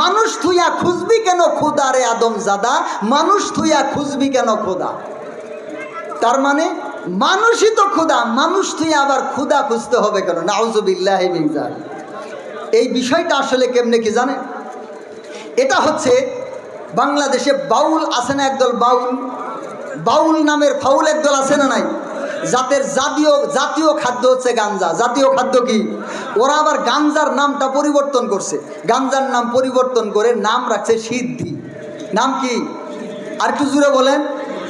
মানুষ থুইয়া খুঁজবি কেন খোদা রে আদম জাদা? মানুষ থুইয়া খুঁজবি কেন খোদা? তার মানে মানুষই তো ক্ষুদা মানুষ তুই আবার ক্ষুদা খুঁজতে হবে কেন? নাউজুবিল্লাহ এই বিষয়টা আসলে কেমনে কি জানেন? এটা হচ্ছে বাংলাদেশে বাউল আছে না একদল বাউল? বাউল নামের ফাউল একদল আছে না নাই? জাতের জাতীয় জাতীয় খাদ্য হচ্ছে গাঞ্জা। জাতীয় খাদ্য কি? ওরা আবার গাঞ্জার নামটা পরিবর্তন করছে। গাঞ্জার নাম পরিবর্তন করে নাম রাখছে সিদ্ধি। নাম কি? আর একটু জুড়ে বলেন।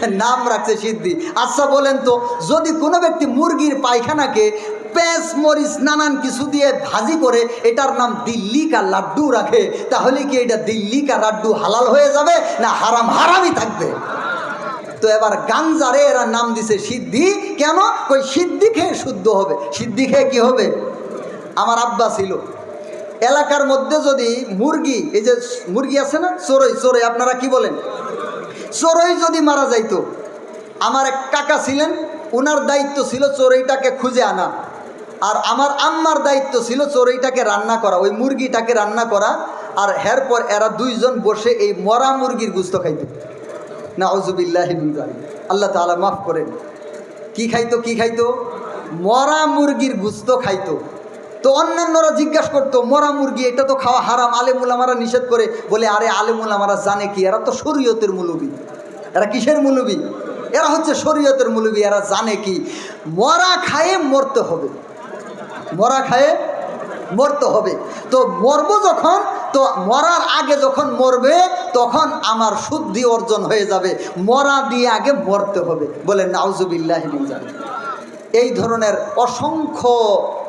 নাম রাখছে সিদ্ধি। আচ্ছা বলেন তো, যদি কোনো ব্যক্তি মুরগির পায়খানাকে পেঁচ মরিচ, নানান কিছু দিয়ে ভাজি করে, এটার নাম দিল্লি কা লাড্ডু রাখে, তাহলে কি এটা দিল্লি কা লাড্ডু হালাল হয়ে যাবে না হারাম হারামই থাকবে? তো এবার গাঞ্জারে এরা নাম দিছে সিদ্ধি। কেন? ওই সিদ্ধি খেয়ে শুদ্ধ হবে। সিদ্ধি খেয়ে কী হবে? আমার আব্বা ছিল। এলাকার মধ্যে যদি মুরগি, এই যে মুরগি আছে না চোরই চোরই আপনারা কি বলেন? চোরই যদি মারা যাইতো, আমার এক কাকা ছিলেন ওনার দায়িত্ব ছিল চোরইটাকে খুঁজে আনা। আর আমার আম্মার দায়িত্ব ছিল চোরইটাকে রান্না করা, ওই মুরগিটাকে রান্না করা, আর এরপর এরা দুইজন বসে এই মরা মুরগির গুস্ত খাইত। না অজুবিল্লাহ আল্লাহ তালা মাফ করেন। কি খাইতো কি খাইতো? মরা মুরগির গুস্ত খাইতো। তো অন্যান্যরা জিজ্ঞাসা করতো, মরা মুরগি, এটা তো খাওয়া হারাম। আলেমুল আমারা নিষেধ করে বলে, আরে আলেমুল আমারা জানে কি, এরা তো শরীয়তের মুলুবি। এরা কিসের মুলুবি? এরা হচ্ছে শরীয়তের মুলুবি, এরা জানে কি। মরা খায়ে মরতে হবে। মরা খায়ে মরতে হবে। তো মরব যখন, তো মরার আগে যখন মরবে, তখন আমার শুদ্ধি অর্জন হয়ে যাবে। মরা দিয়ে আগে মরতে হবে। বলে, নাউজুবিল্লাহ এই ধরনের অসংখ্য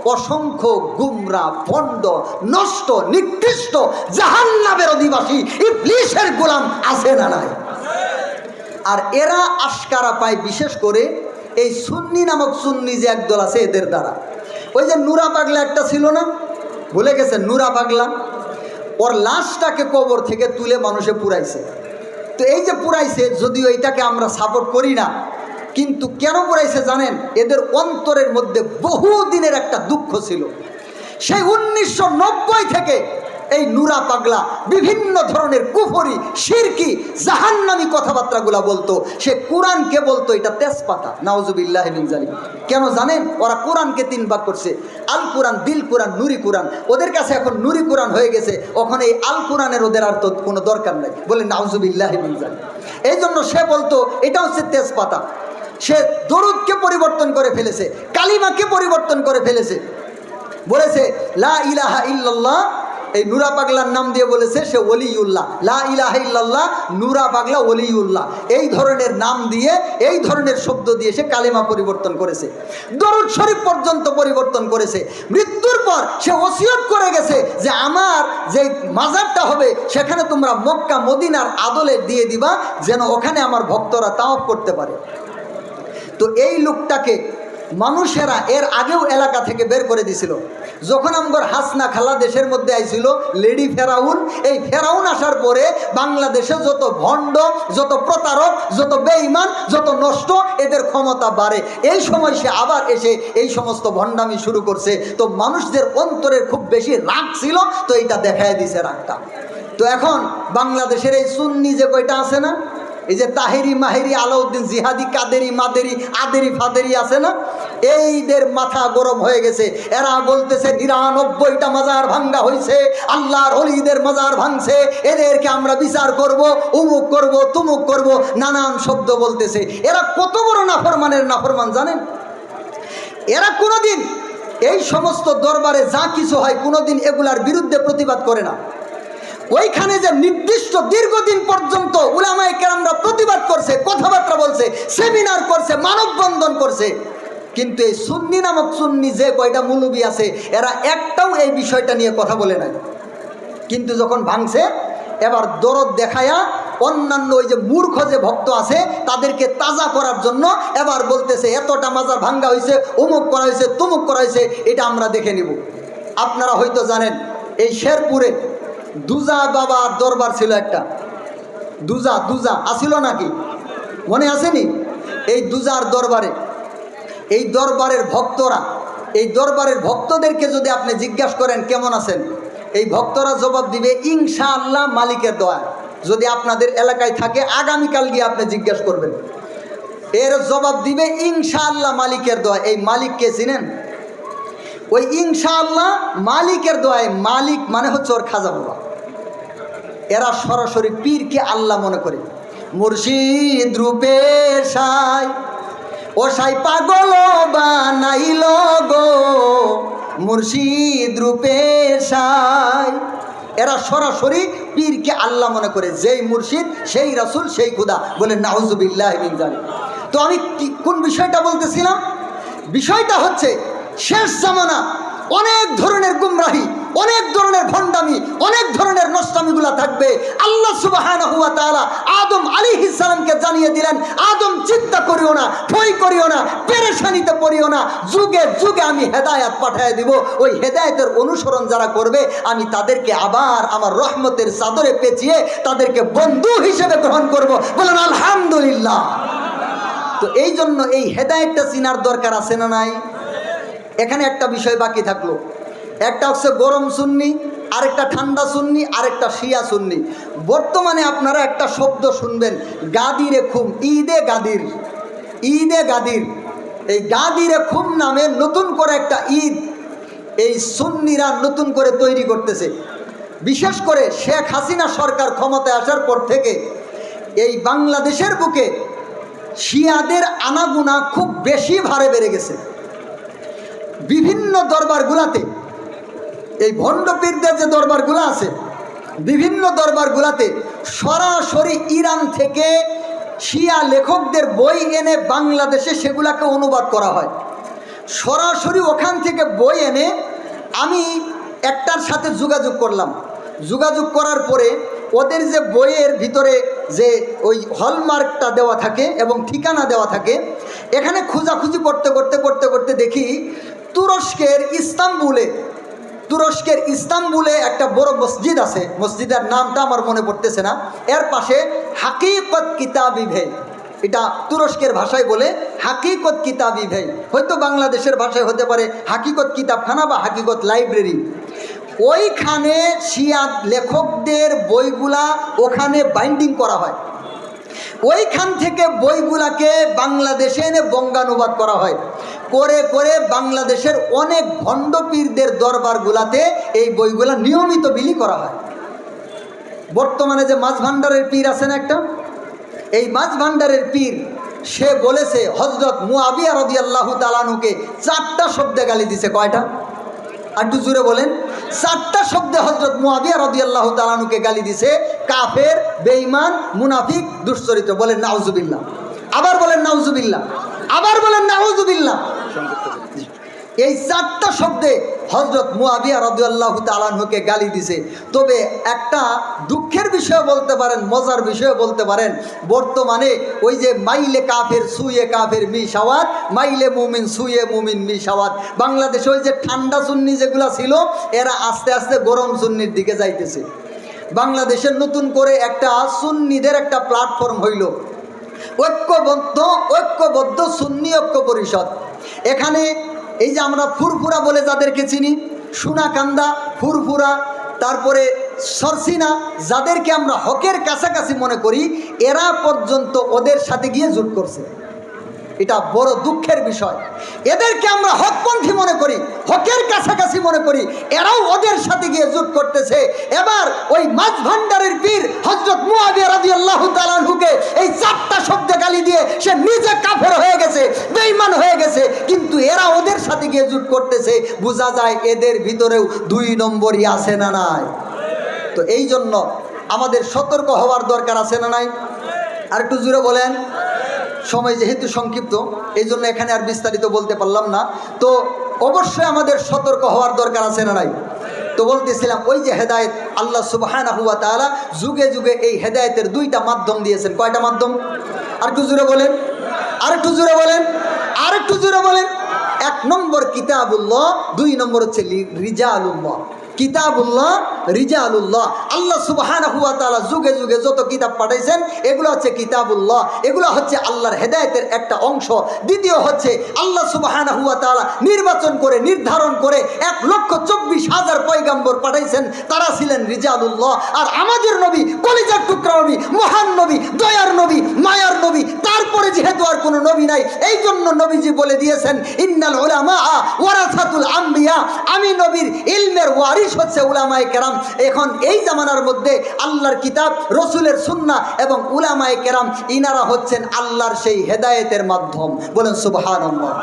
অসংখ্য গুমরা ভণ্ড নষ্ট, নিকৃষ্ট জাহান্নাবের অধিবাসী ইবলিশের গোলাম আছে না নাই? আর এরা আশকারা পায় বিশেষ করে এই সুন্নি নামক সুন্নি যে একদল আছে এদের দ্বারা। ওই যে নুরা পাগলা একটা ছিল না? ভুলে গেছে নুরা পাগলা? ওর লাশটাকে কবর থেকে তুলে মানুষে পুরাইছে। তো এই যে পুরাইছে, যদিও এটাকে আমরা সাপোর্ট করি না কিন্তু কেন পুরাইছে জানেন? এদের অন্তরের মধ্যে বহু দিনের একটা দুঃখ ছিল। সেই উনিশশো নব্বই থেকে এই নুরা পাগলা বিভিন্ন ধরনের কুফরি শিরকি জাহান্নামি কথাবার্তাগুলা বলতো। সে কোরআনকে বলতো, এটা তেজপাতা। নাওজুবিল্লাহ জালি কেন জানেন? ওরা কোরআনকে তিন ভাগ করছে। আল কোরআন দিল কোরআন, নুরি কোরআন। ওদের কাছে এখন নুরি কোরআন হয়ে গেছে। ওখানে এই আল কোরআনের ওদের আর তো কোনো দরকার নাই। বলে নাওজুবিল্লাহ জালি এই জন্য সে বলতো, এটা হচ্ছে তেজপাতা। সে দরুদকে পরিবর্তন করে ফেলেছে, কালিমাকে পরিবর্তন করে ফেলেছে। বলেছে, লা ইলাহা ইল্লাল্লাহ এই নুরা পাগলার নাম দিয়ে বলেছে, সে ওলিউল্লাহ। লা ইলাহা ইল্লাল্লাহ, নুরা পাগলা ওলিউল্লাহ। এই ধরনের নাম দিয়ে, এই ধরনের শব্দ দিয়ে সে কালিমা পরিবর্তন করেছে। দরুদ শরীফ পর্যন্ত পরিবর্তন করেছে। মৃত্যুর পর সে ওসিয়ত করে গেছে যে, আমার যে মাজারটা হবে, সেখানে তোমরা মক্কা, মদিনার আদলে দিয়ে দিবা, যেন ওখানে আমার ভক্তরা তাওয়াফ করতে পারে। তো এই লোকটাকে মানুষেরা এর আগেও এলাকা থেকে বের করে দিছিল। যখন আমগর হাসনা খালা দেশের মধ্যে আইছিল, লেডি ফেরাউন, এই ফেরাউন আসার পরে বাংলাদেশে যত ভণ্ড, যত প্রতারক, যত বেঈমান, যত নষ্ট, এদের ক্ষমতা বাড়ে। এই সময় সে আবার এসে এই সমস্ত ভণ্ডামি শুরু করছে। তো মানুষদের অন্তরের খুব বেশি রাগ ছিল, তো এইটা দেখায় দিছে রাগটা। তো এখন বাংলাদেশের এই সুন্নি যে কয়টা আছে না এই যে তাহেরি মাহেরি আলাউদ্দিন জিহাদি, কাদেরি মাদেরি, আদেরি ফাদেরি আছে না? এইদের মাথা গরম হয়ে গেছে। এরা বলতেছে, নিরানব্বইটা মাজার ভাঙ্গা হয়েছে আল্লাহর অলিদের মাজার ভাঙছে। এদেরকে আমরা বিচার করব, উমুক করব, তুমুক করব। নানান শব্দ বলতেছে। এরা কত বড় নাফরমানের নাফরমান জানেন? এরা কোনোদিন এই সমস্ত দরবারে যা কিছু হয় কোনোদিন এগুলার বিরুদ্ধে প্রতিবাদ করে না। ওইখানে যে নির্দিষ্ট দীর্ঘদিন পর্যন্ত উলামায় কেরামরা প্রতিবাদ করছে, কথাবার্তা বলছে সেমিনার করছে, মানববন্ধন করছে, কিন্তু এই সুন্নি নামক সুন্নি যে কয়টা মুলুবি আছে, এরা একটাও এই বিষয়টা নিয়ে কথা বলে নাই। কিন্তু যখন ভাঙছে, এবার দরদ দেখায়া অন্যান্য ওই যে মূর্খ যে ভক্ত আছে, তাদেরকে তাজা করার জন্য এবার বলতেছে, এতটা মাজার ভাঙ্গা হয়েছে অমুক করা হয়েছে তুমুক করা হয়েছে এটা আমরা দেখে নিব। আপনারা হয়তো জানেন, এই শেরপুরে দুজা বাবার দরবার ছিল একটা। দুজা দুজা, আসিল নাকি? মনে আসেনি? এই দুজার দরবারে। এই দরবারের ভক্তরা, এই দরবারের ভক্তদেরকে যদি আপনি জিজ্ঞাসা করেন, কেমন আছেন? এই ভক্তরা জবাব দিবে ইনশা আল্লাহ মালিকের দোয়া। যদি আপনাদের এলাকায় থাকে, আগামীকাল গিয়ে আপনি জিজ্ঞেস করবেন। এর জবাব দিবে ইনশা আল্লাহ মালিকের দোয়া। এই মালিককে চিনেন? ওই ইনশা আল্লাহ মালিকের দোয়ায় মালিক মানে হচ্ছে ওর খাজা বাবা। এরা সরাসরি পীরকে আল্লাহ মনে করে। মুর্শিদ রূপে সাই, ও সাই পাগল বানাইল গো। মুর্শিদ রূপে সাই, এরা সরাসরি পীরকে আল্লাহ মনে করে। যেই মুর্শিদ, সেই রাসূল, সেই খুদা বলে নাউজুবিল্লাহ মিন জালিক। তো আমি কোন বিষয়টা বলতেছিলাম? বিষয়টা হচ্ছে, শেষ জামানা অনেক ধরনের গুমরাহি অনেক ধরনের ভণ্ডামি, অনেক ধরনের নষ্টামিগুলা থাকবে। আল্লাহ সুবহানাহু ওয়া তাআলা আদম আলাইহিস সালামকে জানিয়ে দিলেন, আদম, চিন্তা করিও না, ভয় করিও না, পেরেশানিতে পড়িও না, যুগে যুগে আমি হেদায়েত পাঠিয়ে দিব। ওই হেদায়েতের অনুসরণ যারা করবে, আমি তাদেরকে আবার আমার রহমতের চাদরে পেঁচিয়ে তাদেরকে বন্ধু হিসেবে গ্রহণ করব। বলেন, আলহামদুলিল্লাহ। তো এই জন্য এই হেদায়েতটা চিনার দরকার আছে না নাই? এখানে একটা বিষয় বাকি থাকল। একটা হচ্ছে গরম সুন্নি, আরেকটা ঠান্ডা সুন্নি, আরেকটা শিয়া সুন্নি। বর্তমানে আপনারা একটা শব্দ শুনবেন, গাদিরে খুম, ঈদে গাদির। ঈদে গাদির। এই গাদিরে খুম নামে নতুন করে একটা ঈদ এই সুন্নিরা নতুন করে তৈরি করতেছে। বিশেষ করে শেখ হাসিনা সরকার ক্ষমতায় আসার পর থেকে এই বাংলাদেশের বুকে শিয়াদের আনাগুনা খুব বেশি ভারে বেড়ে গেছে। বিভিন্ন দরবারগুলাতে এই ভণ্ডপীরদের যে দরবারগুলো আছে, বিভিন্ন দরবারগুলাতে সরাসরি ইরান থেকে শিয়া লেখকদের বই এনে বাংলাদেশে সেগুলাকে অনুবাদ করা হয়। সরাসরি ওখান থেকে বই এনে আমি একটার সাথে যোগাযোগ করলাম। যোগাযোগ করার পরে ওদের যে বইয়ের ভিতরে যে ওই হলমার্কটা দেওয়া থাকে এবং ঠিকানা দেওয়া থাকে, এখানে খোঁজাখুঁজি করতে করতে করতে করতে দেখি তুরস্কের ইস্তাম্বুলে তুরস্কের ইস্তাম্বুলে একটা বড় মসজিদ আছে। মসজিদের নামটা আমার মনে পড়তেছে না। এর পাশে হাকিকত কিতাবি ভেই। এটা তুরস্কের ভাষায় বলে হাকিকত কিতাবি ভেই। হয়তো বাংলাদেশের ভাষায় হতে পারে হাকিকত কিতাবখানা বা হাকিকত লাইব্রেরি। ওইখানে শিয়া লেখকদের বইগুলা ওখানে বাইন্ডিং করা হয়। ওইখান থেকে বইগুলাকে বাংলাদেশে এনে বঙ্গানুবাদ করা হয়। করে করে বাংলাদেশের অনেক ভণ্ডপীরদের দরবারগুলাতে এই বইগুলা নিয়মিত বিলি করা হয়। বর্তমানে যে মাছ ভাণ্ডারের পীর আছেন একটা, এই মাছ ভাণ্ডারের পীর, সে বলেছে হজরত মুআবিয়া রদি আল্লাহ তালানুকে চারটা শব্দে গালি দিছে। কয়টা? একটু জুড়ে বলেন। চারটা শব্দে হজরত মুআবিয়া রদি আল্লাহ তালানুকে গালি দিছে, কাফের, বেঈমান, মুনাফিক দুশ্চরিত্র বলেন, নাউজুবিল্লাহ। আবার বলেন, নাউজুবিল্লাহ। আবার বলেন, নাউজুবিল্লাহ। এই চারটা শব্দে হজরত মুআবিয়া রদিয়াল্লাহু তালানহুকে গালি দিছে। তবে একটা দুঃখের বিষয় বলতে পারেন, মজার বিষয় বলতে পারেন। বর্তমানে ওই যে মাইলে কাফের, সুয়ে কাফের মি সাওয়াত মাইলে মুমিন, সুয়ে মুমিন মি সাওয়াত বাংলাদেশে ওই যে ঠান্ডা সুন্নি যেগুলো ছিল, এরা আস্তে আস্তে গরম সুন্নির দিকে যাইতেছে। বাংলাদেশের নতুন করে একটা সুন্নিদের একটা প্ল্যাটফর্ম হইল। ঐক্যবদ্ধ ঐক্যবদ্ধ সুন্নি ঐক্য পরিষদ। এখানে এই যে আমরা ফুরফুরা বলে যাদেরকে চিনি সোনাকান্দা ফুরফুরা, তারপরে সরসিনা, যাদেরকে আমরা হকের কাছাকাছি মনে করি, এরা পর্যন্ত ওদের সাথে গিয়ে জুট করছে। এটা বড় দুঃখের বিষয়। এদেরকে আমরা হকপন্থী মনে করি, হকের কাছাকাছি মনে করি, এরাও ওদের সাথে গিয়ে জুট করতেছে। এবার ওই মাছ ভান্ডারের পীর হজরত তাআলাহুকে এই চারটা শব্দ গালি দিয়ে সে নিজে কাফের হয়ে গেছে, বেঈমান হয়ে গেছে। কিন্তু এরা ওদের সাথে গিয়ে জুট করতেছে, বোঝা যায় এদের ভিতরেও দুই নম্বরই আছে না নাই। তো এই জন্য আমাদের সতর্ক হওয়ার দরকার আছে না নাই? আর একটু জুড়ে বলেন। সময় যেহেতু সংক্ষিপ্ত এই জন্য এখানে আর বিস্তারিত বলতে পারলাম না। তো অবশ্যই আমাদের সতর্ক হওয়ার দরকার আছে না নাই? তো বলতেছিলাম, ওই যে হেদায়ত আল্লাহ সুবাহানা হুয়া তালা যুগে যুগে এই হেদায়তের দুইটা মাধ্যম দিয়েছেন। কয়টা মাধ্যম? আর একটু জুড়ে বলেন। আর একটু জুড়ে বলেন। আর একটু জুড়ে বলেন। এক নম্বর কিতাবুল্লাহ, দুই নম্বর হচ্ছে রিজালুল্লাহ। কিতাবুল্লাহ, রিজালুল্লাহ। আল্লাহ সুবহান হুয়া তাআলা যুগে যুগে যত কিতাব পাঠাইছেন, এগুলো হচ্ছে কিতাবুল্লাহ। এগুলো হচ্ছে আল্লাহর হেদায়েতের একটা অংশ। দ্বিতীয় হচ্ছে আল্লাহ সুবহান হুয়া তাআলা নির্বাচন করে, নির্ধারণ করে এক লক্ষ চব্বিশ হাজার পয়গাম্বর পাঠাইছেন। তারা ছিলেন রিজালুল্লাহ। আর আমাদের নবী, কলিজার টুকরা নবী, মহান নবী, দয়ার নবী, মায়ার নবী, তারপরে যেহেতু আর কোনো নবী নাই এই জন্য নবীজি বলে দিয়েছেন, ইন্নাল উলামা ওয়ারাসাতুল আম্বিয়া। আমি নবীর ইলমের ওয়ারিস হচ্ছে উলামায়ে কেরাম। এখন এই জামানার মধ্যে আল্লাহর কিতাব, রসুলের সুন্না এবং উলামায়ে কেরাম, ইনারা হচ্ছেন আল্লাহর সেই হেদায়েতের মাধ্যম। বলেন সুবহানাল্লাহ।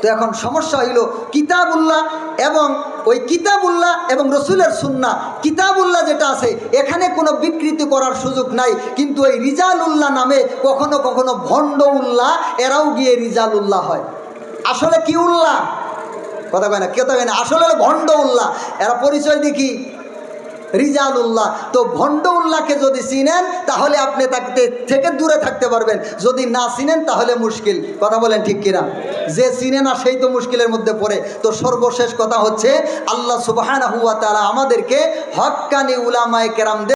তো এখন সমস্যা হইল কিতাবুল্লাহ এবং ওই কিতাবুল্লাহ এবং রসুলের সুন্না কিতাবুল্লাহ যেটা আছে, এখানে কোনো বিকৃতি করার সুযোগ নাই। কিন্তু ওই রিজালুল্লাহ নামে কখনো কখনো ভণ্ড উল্লাহ এরাও গিয়ে রিজালুল্লাহ হয়। আসলে কি উল্লাহ কথা কয় না, কেউ কয় না আসলে ভণ্ড উল্লাহ এরা পরিচয় দেখি। রিজাল উল্লাহ তো ভণ্ড উল্লাহকে যদি চিনেন, তাহলে আপনি তাকে থেকে দূরে থাকতে পারবেন। যদি না চিনেন, তাহলে মুশকিল। কথা বলেন ঠিক কিনা? যে চিনে না, সেই তো মুশকিলের মধ্যে পড়ে। তো সর্বশেষ কথা হচ্ছে, আল্লাহ তারা আমাদেরকে হক্কানি উলামায় কেরামদের